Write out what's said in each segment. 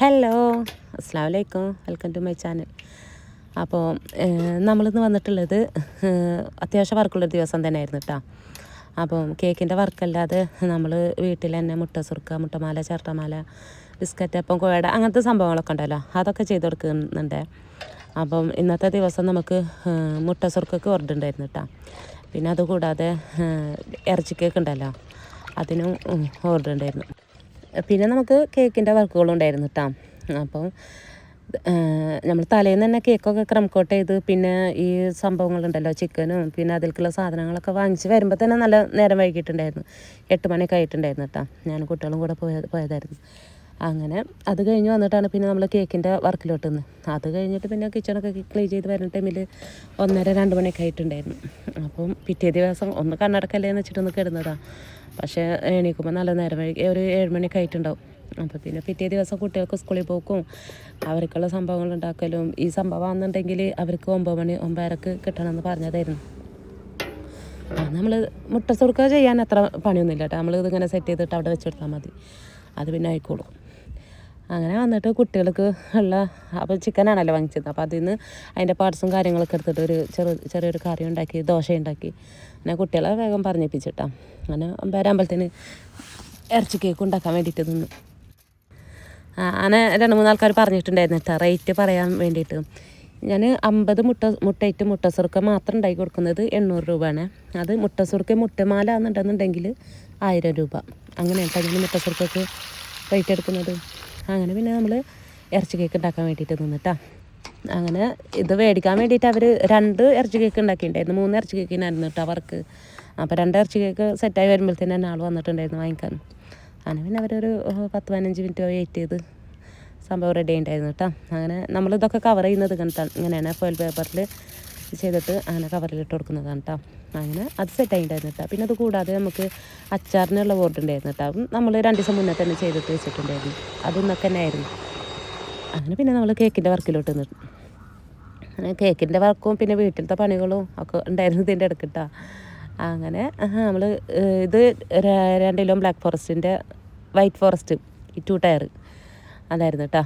Hello അസ്സാം വലൈക്കും welcome to my channel അപ്പോൾ നമ്മളിന്ന് വന്നിട്ടുള്ളത് അത്യാവശ്യം വർക്കുള്ളൊരു ദിവസം തന്നെ ആയിരുന്നു കേട്ടോ അപ്പം കേക്കിന്റെ വർക്കല്ലാതെ നമ്മൾ വീട്ടിൽ തന്നെ മുട്ട സുർക്ക മുട്ടമാല ചിരട്ടമാല ബിസ്ക്കറ്റ് അപ്പം കോയട അങ്ങനത്തെ സംഭവങ്ങളൊക്കെ ഉണ്ടല്ലോ. അതൊക്കെ ചെയ്ത് കൊടുക്കുന്നുണ്ട്. അപ്പം ഇന്നത്തെ ദിവസം നമുക്ക് മുട്ട സുറുക്കൊക്കെ ഓർഡർ ഉണ്ടായിരുന്നു കേട്ടോ പിന്നെ അതുകൂടാതെ ഇറച്ചി കേക്ക് ഉണ്ടല്ലോ. അതിനും ഓർഡർ ഉണ്ടായിരുന്നു പിന്നെ നമുക്ക് കേക്കിന്റെ വർക്കുകളും ഉണ്ടായിരുന്നു കേട്ടോ അപ്പം നമ്മൾ തലേന്ന് തന്നെ കേക്കൊക്കെ ക്രം കോട്ട് ചെയ്ത് പിന്നെ ഈ സംഭവങ്ങളുണ്ടല്ലോ ചിക്കനും പിന്നെ അതിലേക്കുള്ള സാധനങ്ങളൊക്കെ വാങ്ങിച്ച് വരുമ്പോൾ തന്നെ നല്ല നേരം വൈകിട്ടുണ്ടായിരുന്നു എട്ട് മണിയൊക്കെ ആയിട്ടുണ്ടായിരുന്നു കേട്ടോ ഞാൻ കുട്ടികളും കൂടെ പോയ പോയതായിരുന്നു. അങ്ങനെ. അത് കഴിഞ്ഞ് വന്നിട്ടാണ് പിന്നെ നമ്മൾ കേക്കിന്റെ വർക്കിലോട്ട് നിന്ന്. അത് കഴിഞ്ഞിട്ട് പിന്നെ കിച്ചണൊക്കെ ക്ലീൻ ചെയ്ത് വരുന്ന ടൈമിൽ ഒന്നര രണ്ട് മണിയൊക്കെ ആയിട്ടുണ്ടായിരുന്നു. അപ്പം പിറ്റേ ദിവസം ഒന്ന് കണ്ണടക്കല്ലേ എന്ന് വെച്ചിട്ടൊന്ന് കിടന്നതാണ് പക്ഷേ എണീക്കുമ്പോൾ നല്ല നേരം വഴി ഒരു ഏഴ് മണിയൊക്കെ ആയിട്ടുണ്ടാവും. അപ്പോൾ പിന്നെ പിറ്റേ ദിവസം കുട്ടികൾക്ക് സ്കൂളിൽ പോക്കും. അവർക്കുള്ള സംഭവങ്ങൾ ഉണ്ടാക്കലും. ഈ സംഭവം ആണെന്നുണ്ടെങ്കിൽ അവർക്ക് ഒമ്പത് മണി ഒമ്പതരക്ക് കിട്ടണമെന്ന് പറഞ്ഞതായിരുന്നു. നമ്മൾ മുട്ട സുറുക്ക ചെയ്യാൻ അത്ര പണിയൊന്നുമില്ല കേട്ടോ. നമ്മൾ ഇതിങ്ങനെ സെറ്റ് ചെയ്തിട്ട് അവിടെ വെച്ചെടുത്താൽ മതി. അത് പിന്നെ ആയിക്കോളും. അങ്ങനെ വന്നിട്ട് കുട്ടികൾക്ക് ഉള്ള അപ്പോൾ ചിക്കനാണല്ലോ വാങ്ങിച്ചത്. അപ്പോൾ അതിൽ നിന്ന് അതിന്റെ പാർട്സും കാര്യങ്ങളൊക്കെ എടുത്തിട്ട് ഒരു ചെറു ചെറിയൊരു കറി ഉണ്ടാക്കി ദോശ ഉണ്ടാക്കി. അങ്ങനെ കുട്ടികളെ വേഗം പറഞ്ഞേപ്പിച്ചിട്ടാ. അങ്ങനെ വരാമ്പലത്തിന് ഇറച്ചി കേക്ക് ഉണ്ടാക്കാൻ വേണ്ടിയിട്ട് നിന്ന്. അങ്ങനെ രണ്ട് മൂന്ന് ആൾക്കാർ പറഞ്ഞിട്ടുണ്ടായിരുന്നു കേട്ടോ റേറ്റ് പറയാൻ വേണ്ടിയിട്ട്. ഞാൻ അമ്പത് മുട്ട മുട്ടയിട്ട് മുട്ട സുറുക്ക മാത്രം ഉണ്ടാക്കി കൊടുക്കുന്നത് എണ്ണൂറ് രൂപയാണ്. അത് മുട്ട സുറുക്ക മുട്ടമാല എന്നുണ്ടെന്നുണ്ടെങ്കിൽ ആയിരം രൂപ. അങ്ങനെയാണ് ഞാൻ മുട്ട സുറുക്കക്ക് റേറ്റ് എടുക്കുന്നത്. അങ്ങനെ പിന്നെ നമ്മൾ ഇറച്ചി കേക്ക് ഉണ്ടാക്കാൻ വേണ്ടിയിട്ട് നിന്നിട്ടാ. അങ്ങനെ ഇത് മേടിക്കാൻ വേണ്ടിയിട്ട് അവർ രണ്ട് ഇറച്ചി കേക്ക് ഉണ്ടാക്കിയിട്ടുണ്ടായിരുന്നു. മൂന്ന് ഇറച്ചി കേക്കിനായിരുന്നു കേട്ടോ അവർക്ക്. അപ്പോൾ രണ്ട് ഇറച്ചി കേക്ക് സെറ്റായി വരുമ്പോഴത്തേന് തന്നെ ആൾ വന്നിട്ടുണ്ടായിരുന്നു വാങ്ങിക്കാൻ. അങ്ങനെ പിന്നെ അവരൊരു പത്ത് പതിനഞ്ച് മിനിറ്റ് വെയിറ്റ് ചെയ്ത് സംഭവം റെഡി ഉണ്ടായിരുന്നു കേട്ടോ. അങ്ങനെ നമ്മളിതൊക്കെ കവർ ചെയ്യുന്നത് കണ്ടിട്ടാണ് ഇങ്ങനെയാണ്. ഫോയിൽ പേപ്പറിൽ ചെയ്തിട്ട് അങ്ങനെ കവറിലിട്ട് കൊടുക്കുന്നതാണ് കേട്ടോ അങ്ങനെ അത് സെറ്റ് ആയിട്ടുണ്ടായിരുന്നു കേട്ടോ പിന്നെ അത് കൂടാതെ നമുക്ക് അച്ചാറിനുള്ള ബോർഡ് ഉണ്ടായിരുന്നു കേട്ടോ നമ്മൾ രണ്ട് ദിവസം മുന്നേ തന്നെ ചെയ്തിട്ട് വെച്ചിട്ടുണ്ടായിരുന്നു. അതൊന്നൊക്കെ തന്നെ ആയിരുന്നു. അങ്ങനെ പിന്നെ നമ്മൾ കേക്കിന്റെ വർക്കിലോട്ട് നിന്നു അങ്ങനെ കേക്കിന്റെ വർക്കും പിന്നെ വീട്ടിലത്തെ പണികളും ഒക്കെ ഉണ്ടായിരുന്നു ഇതിന്റെ ഇടയ്ക്കിട്ടാ അങ്ങനെ നമ്മൾ ഇത് രണ്ട് കിലോ ബ്ലാക്ക് ഫോറസ്റ്റിന്റെ വൈറ്റ് ഫോറസ്റ്റ് ഈ ടു ടയർ അതായിരുന്നു കേട്ടോ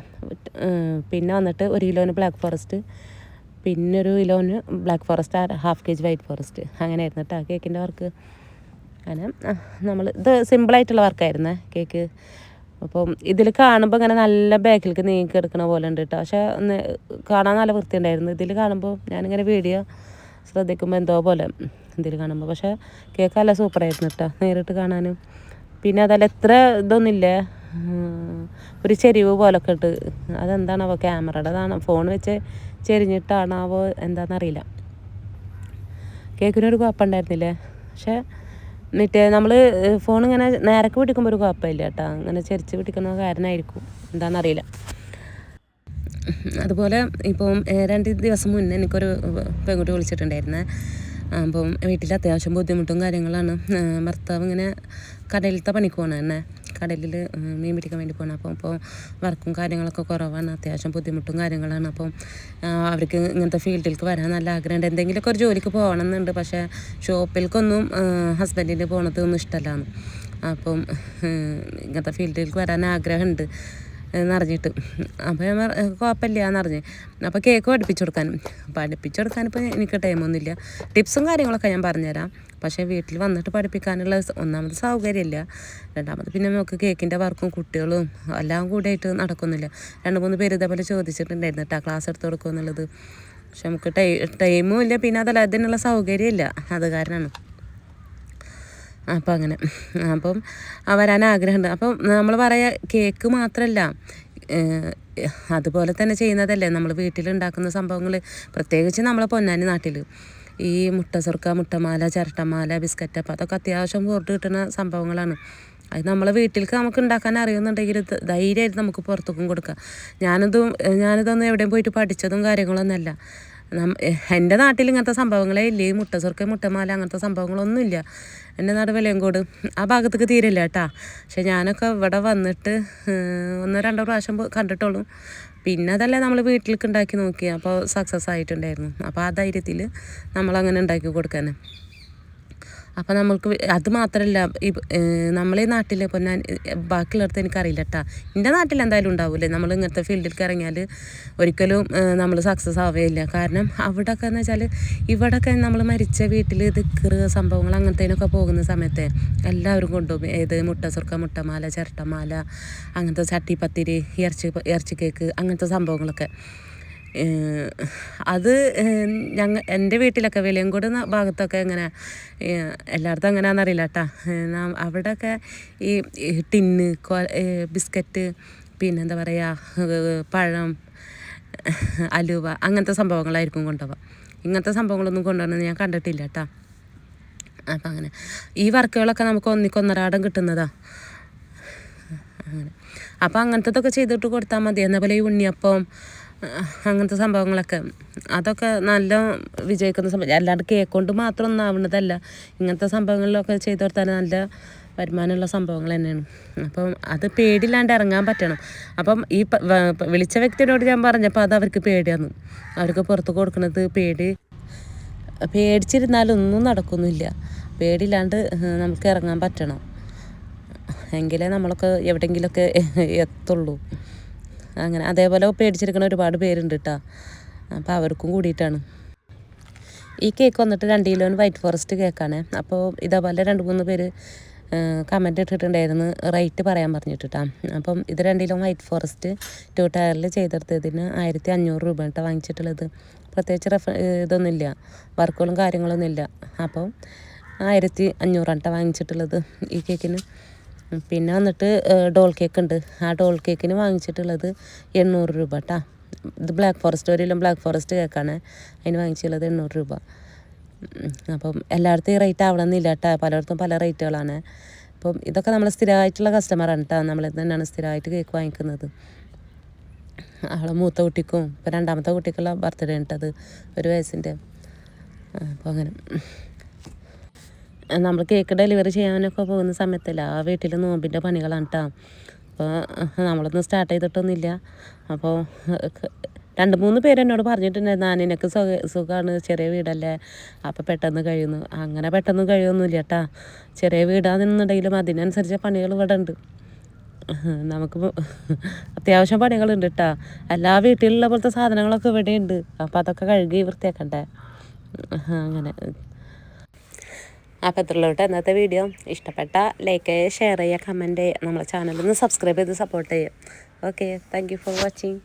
പിന്നെ വന്നിട്ട് ഒരു കിലോന് ബ്ലാക്ക് ഫോറസ്റ്റ് പിന്നെ ഒരു black forest half K G white forest അങ്ങനെയായിരുന്നു കേട്ടോ കേക്കിന്റെ വർക്ക്. അങ്ങനെ നമ്മൾ ഇത് സിമ്പിളായിട്ടുള്ള വർക്കായിരുന്നേ കേക്ക്. അപ്പം ഇതിൽ കാണുമ്പോൾ ഇങ്ങനെ നല്ല ബാക്കിലേക്ക് നീക്കി എടുക്കുന്ന പോലെ ഉണ്ട് കേട്ടോ പക്ഷേ ഒന്ന് കാണാൻ നല്ല വൃത്തി ഉണ്ടായിരുന്നു ഇതിൽ കാണുമ്പോൾ ഞാനിങ്ങനെ വീഡിയോ ശ്രദ്ധിക്കുമ്പോൾ എന്തോ പോലെ ഇതിൽ കാണുമ്പോൾ പക്ഷേ കേക്ക് നല്ല സൂപ്പറായിരുന്നു കേട്ടോ നേരിട്ട് കാണാനും. പിന്നെ അതല്ല എത്ര ഇതൊന്നുമില്ലേ? ഒരു ചെരിവ് പോലൊക്കെ ഇട്ട്. അതെന്താണാവോ ക്യാമറയുടേതാണോ. ഫോൺ വെച്ച് ചെരിഞ്ഞിട്ടാണാവോ എന്താണെന്നറിയില്ല കേക്കിനൊരു കുഴപ്പമുണ്ടായിരുന്നില്ലേ? പക്ഷേ എന്നിട്ട് നമ്മൾ ഫോൺ ഇങ്ങനെ നേരക്ക് പിടിക്കുമ്പോൾ ഒരു കുഴപ്പമില്ല കേട്ടോ അങ്ങനെ ചെരിച്ച് പിടിക്കുന്ന കാരണമായിരിക്കും എന്താണെന്നറിയില്ല അതുപോലെ ഇപ്പം രണ്ട് ദിവസം മുന്നേ എനിക്കൊരു പെൺകുട്ടി വിളിച്ചിട്ടുണ്ടായിരുന്നേ. അപ്പം വീട്ടിൽ അത്യാവശ്യം ബുദ്ധിമുട്ടും കാര്യങ്ങളാണ്. ഭർത്താവ് ഇങ്ങനെ കടയിലത്തെ പണിക്ക് പോകണം തന്നെ കടലിൽ മീൻ പിടിക്കാൻ വേണ്ടി പോകണം അപ്പം ഇപ്പോൾ വർക്കും കാര്യങ്ങളൊക്കെ കുറവാണ്. അത്യാവശ്യം ബുദ്ധിമുട്ടും കാര്യങ്ങളാണ്. അപ്പം അവർക്ക് ഇങ്ങനത്തെ ഫീൽഡിലേക്ക് വരാൻ നല്ല ആഗ്രഹമുണ്ട്. എന്തെങ്കിലുമൊക്കെ ഒരു ജോലിക്ക് പോകണം എന്നുണ്ട് പക്ഷേ ഷോപ്പിലേക്കൊന്നും ഹസ്ബൻഡിന് പോകണതൊന്നും ഇഷ്ടമല്ലാന്ന് അപ്പം ഇങ്ങനത്തെ ഫീൽഡിലേക്ക് വരാൻ ആഗ്രഹമുണ്ട്. എന്നറിഞ്ഞിട്ട്. അപ്പോൾ ഞാൻ കുഴപ്പമില്ല എന്നറിഞ്ഞ് അപ്പോൾ കേക്ക് പഠിപ്പിച്ചു കൊടുക്കാനും. പഠിപ്പിച്ചു കൊടുക്കാൻ ഇപ്പോൾ എനിക്ക് ടൈമൊന്നുമില്ല ടിപ്സും കാര്യങ്ങളൊക്കെ ഞാൻ പറഞ്ഞുതരാം. പക്ഷേ വീട്ടിൽ വന്നിട്ട് പഠിപ്പിക്കാനുള്ള ഒന്നാമത് സൗകര്യമില്ല. രണ്ടാമത് പിന്നെ നമുക്ക് കേക്കിന്റെ വർക്കും കുട്ടികളും എല്ലാം കൂടെ ആയിട്ട് നടക്കുന്നില്ല. രണ്ട് മൂന്ന് പേര് ഇതേപോലെ ചോദിച്ചിട്ടുണ്ടായിരുന്നു കേട്ടോ ക്ലാസ് എടുത്ത് കൊടുക്കുക എന്നുള്ളത് പക്ഷെ നമുക്ക് ടൈ ടൈമും ഇല്ല. പിന്നെ അതല്ല അതിനുള്ള സൗകര്യമില്ല. അത് കാരണമാണ്. അപ്പം അങ്ങനെ. അപ്പം വരാൻ ആഗ്രഹമുണ്ട്. അപ്പം നമ്മൾ പറയാ കേക്ക് മാത്രമല്ല അതുപോലെ തന്നെ ചെയ്യുന്നതല്ലേ. നമ്മൾ വീട്ടിലുണ്ടാക്കുന്ന സംഭവങ്ങൾ പ്രത്യേകിച്ച് നമ്മളെ പൊന്നാനി നാട്ടിൽ ഈ മുട്ട സുർക്ക മുട്ടമാല ചിരട്ടമാല ബിസ്ക്കറ്റ് അപ്പം അതൊക്കെ അത്യാവശ്യം പുറത്ത് കിട്ടുന്ന സംഭവങ്ങളാണ്. അത് നമ്മളെ വീട്ടിലേക്ക് നമുക്ക് ഉണ്ടാക്കാൻ അറിയുന്നുണ്ടെങ്കിൽ ധൈര്യമായിട്ട് നമുക്ക് പുറത്തേക്കും കൊടുക്കാം. ഞാനിതും ഞാനിതൊന്നും എവിടെയും പോയിട്ട് പഠിച്ചതും കാര്യങ്ങളൊന്നുമല്ല എന്റെ നാട്ടിൽ ഇങ്ങനത്തെ സംഭവങ്ങളേ ഇല്ല? ഈ മുട്ട സുർക്ക മുട്ടമാല അങ്ങനത്തെ സംഭവങ്ങളൊന്നുമില്ല. എന്റെ നാട് വെളിയങ്കോട്. ആ ഭാഗത്തേക്ക് തീരില്ല കേട്ടാ. പക്ഷെ ഞാനൊക്കെ ഇവിടെ വന്നിട്ട് ഒന്നോ രണ്ടോ പ്രാവശ്യം കണ്ടിട്ടുള്ളൂ. പിന്നെ അതല്ലേ നമ്മൾ വീട്ടിലേക്ക് ഉണ്ടാക്കി നോക്കി അപ്പോൾ സക്സസ് ആയിട്ടുണ്ടായിരുന്നു. അപ്പോൾ ആ ധൈര്യത്തിൽ നമ്മളങ്ങനെ ഉണ്ടാക്കി കൊടുക്കാൻ അപ്പോൾ നമ്മൾക്ക് അത് മാത്രമല്ല നമ്മളെ നാട്ടിൽ ഇപ്പോൾ ഞാൻ ബാക്കിയുള്ളടത്ത് എനിക്കറിയില്ല കേട്ടോ എന്റെ നാട്ടിൽ എന്തായാലും ഉണ്ടാവില്ലേ നമ്മൾ ഇങ്ങനത്തെ ഫീൽഡിലേക്ക് ഇറങ്ങിയാൽ ഒരിക്കലും നമ്മൾ സക്സസ് ആവുകയില്ല കാരണം അവിടെയൊക്കെ എന്ന് വെച്ചാൽ ഇവിടെയൊക്കെ നമ്മൾ മരിച്ച വീട്ടിൽ ദിക്കറ് സംഭവങ്ങൾ അങ്ങനത്തേനൊക്കെ പോകുന്ന സമയത്ത് എല്ലാവരും കൊണ്ടുപോകും. ഏത് മുട്ട സുർക്ക മുട്ടമാല ചിരട്ടമാല അങ്ങനത്തെ ചട്ടിപ്പത്തിരി ഇറച്ചി ഇറച്ചി കേക്ക് അങ്ങനത്തെ സംഭവങ്ങളൊക്കെ. അത് ഞങ്ങൾ ഞങ്ങ എന്റെ വീട്ടിലൊക്കെ വെളിയങ്കോട് ഭാഗത്തൊക്കെ ഇങ്ങനെ എല്ലായിടത്തും എങ്ങനെയാണെന്നറിയില്ല കേട്ടോ അവിടെയൊക്കെ ഈ ടിന്ന് ബിസ്ക്കറ്റ് പിന്നെന്താ പറയുക പഴം അലുവ അങ്ങനത്തെ സംഭവങ്ങളായിരിക്കും കൊണ്ടുപോവാം ഇങ്ങനത്തെ സംഭവങ്ങളൊന്നും കൊണ്ടുവന്നത് ഞാൻ കണ്ടിട്ടില്ല കേട്ടോ അപ്പം അങ്ങനെ. ഈ വർക്കുകളൊക്കെ നമുക്ക് ഒന്നിക്കൊന്നരാടം കിട്ടുന്നതാ. അങ്ങനെ. അപ്പോൾ അങ്ങനത്തതൊക്കെ ചെയ്തിട്ട് കൊടുത്താൽ മതി. എന്നാൽ പോലെ ഈ ഉണ്ണിയപ്പം അങ്ങനത്തെ സംഭവങ്ങളൊക്കെ. അതൊക്കെ നല്ല വിജയിക്കുന്ന സംഭവം. അല്ലാണ്ട് കേക്ക് കൊണ്ട് മാത്രം ഒന്നും ആവുന്നതല്ല ഇങ്ങനത്തെ സംഭവങ്ങളിലൊക്കെ ചെയ്തു കൊടുത്താൽ നല്ല വരുമാനമുള്ള സംഭവങ്ങൾ തന്നെയാണ്. അപ്പം അത് പേടിയില്ലാണ്ട് ഇറങ്ങാൻ പറ്റണം. അപ്പം ഈ വിളിച്ച വ്യക്തിയോട് ഞാൻ പറഞ്ഞപ്പോൾ അത് അവർക്ക് പേടിയാണ്. അവർക്ക് പുറത്ത് കൊടുക്കുന്നത് പേടി. പേടിച്ചിരുന്നാലൊന്നും നടക്കുന്നില്ല. പേടിയില്ലാണ്ട് നമുക്ക് ഇറങ്ങാൻ പറ്റണം. എങ്കിലേ നമ്മളൊക്കെ എവിടെയെങ്കിലുമൊക്കെ എത്തുള്ളൂ. അങ്ങനെ അതേപോലെ പേടിച്ചിരിക്കുന്ന ഒരുപാട് പേരുണ്ട് കേട്ടോ അപ്പോൾ അവർക്കും കൂടിയിട്ടാണ്. ഈ കേക്ക് വന്നിട്ട് രണ്ട് കിലോന് വൈറ്റ് ഫോറസ്റ്റ് കേക്കാണ് അപ്പോൾ ഇതേപോലെ രണ്ട് മൂന്ന് പേര് കമന്റ് ഇട്ടിട്ടുണ്ടായിരുന്നു. റേറ്റ് പറയാൻ പറഞ്ഞിട്ട് ട്ടാ. അപ്പം ഇത് രണ്ട് കിലോ വൈറ്റ് ഫോറസ്റ്റ് ടു ടയറിൽ ചെയ്തെടുത്തതിന് ആയിരത്തി അഞ്ഞൂറ് രൂപ കേട്ടോ വാങ്ങിച്ചിട്ടുള്ളത്. പ്രത്യേകിച്ച് റെഫ ഇതൊന്നുമില്ല. വർക്കുകളും കാര്യങ്ങളൊന്നും ഇല്ല അപ്പം ആയിരത്തി അഞ്ഞൂറാണ് കേട്ടോ വാങ്ങിച്ചിട്ടുള്ളത് ഈ കേക്കിന് പിന്നെ വന്നിട്ട് ഡോൾ കേക്ക് ഉണ്ട്. ആ ഡോൾ കേക്കിന് വാങ്ങിച്ചിട്ടുള്ളത് എണ്ണൂറ് രൂപ കേട്ടോ ഇത് ബ്ലാക്ക് ഫോറസ്റ്റ് ഒരു ബ്ലാക്ക് ഫോറസ്റ്റ് കേക്കാണ് അതിന് വാങ്ങിച്ചിട്ടുള്ളത് എണ്ണൂറ് രൂപ. അപ്പം എല്ലായിടത്തും ഈ റേറ്റ് ആവണമെന്നില്ല കേട്ടോ പലയിടത്തും പല റേറ്റുകളാണ് അപ്പം ഇതൊക്കെ നമ്മൾ സ്ഥിരമായിട്ടുള്ള കസ്റ്റമറാണ് കേട്ടോ നമ്മൾ തന്നെയാണ് സ്ഥിരമായിട്ട് കേക്ക് വാങ്ങിക്കുന്നത്. അവളെ മൂത്ത കുട്ടിക്കും ഇപ്പം രണ്ടാമത്തെ കുട്ടിക്കുള്ള ബർത്ത്ഡേ ഉണ്ടത് ഒരു വയസ്സിന്റെ. അപ്പോൾ അങ്ങനെ. നമ്മൾ കേക്ക് ഡെലിവറി ചെയ്യാനൊക്കെ പോകുന്ന സമയത്തല്ല ആ വീട്ടിൽ നോമ്പിന്റെ പണികളാണ് കേട്ടോ അപ്പോൾ നമ്മളൊന്നും സ്റ്റാർട്ട് ചെയ്തിട്ടൊന്നുമില്ല. അപ്പോൾ രണ്ട് മൂന്ന് പേര് എന്നോട് പറഞ്ഞിട്ടുണ്ടായിരുന്നു ആ നിനക്ക് സുഖ സുഖമാണ് ചെറിയ വീടല്ലേ? അപ്പോൾ പെട്ടെന്ന് കഴിയുന്നു. അങ്ങനെ പെട്ടെന്ന് കഴിയൊന്നുമില്ല കേട്ടാ ചെറിയ വീടാണെന്നുണ്ടെങ്കിലും അതിനനുസരിച്ച് പണികൾ ഇവിടെ ഉണ്ട്. നമുക്ക് അത്യാവശ്യം പണികളുണ്ട് കേട്ടോ എല്ലാ വീട്ടിലുള്ള പോലത്തെ സാധനങ്ങളൊക്കെ ഇവിടെ ഉണ്ട് അപ്പോൾ അതൊക്കെ കഴുകി വൃത്തിയാക്കണ്ടേ? അങ്ങനെ. അപ്പോൾ എത്രയുള്ളൂ കേട്ടോ ഇന്നത്തെ വീഡിയോ ഇഷ്ടപ്പെട്ട ലൈക്ക് ഷെയർ ചെയ്യുക കമന്റ് ചെയ്യുക. നമ്മളെ ചാനലൊന്ന് സബ്സ്ക്രൈബ് ചെയ്ത് സപ്പോർട്ട് ചെയ്യുക. Okay thank for watching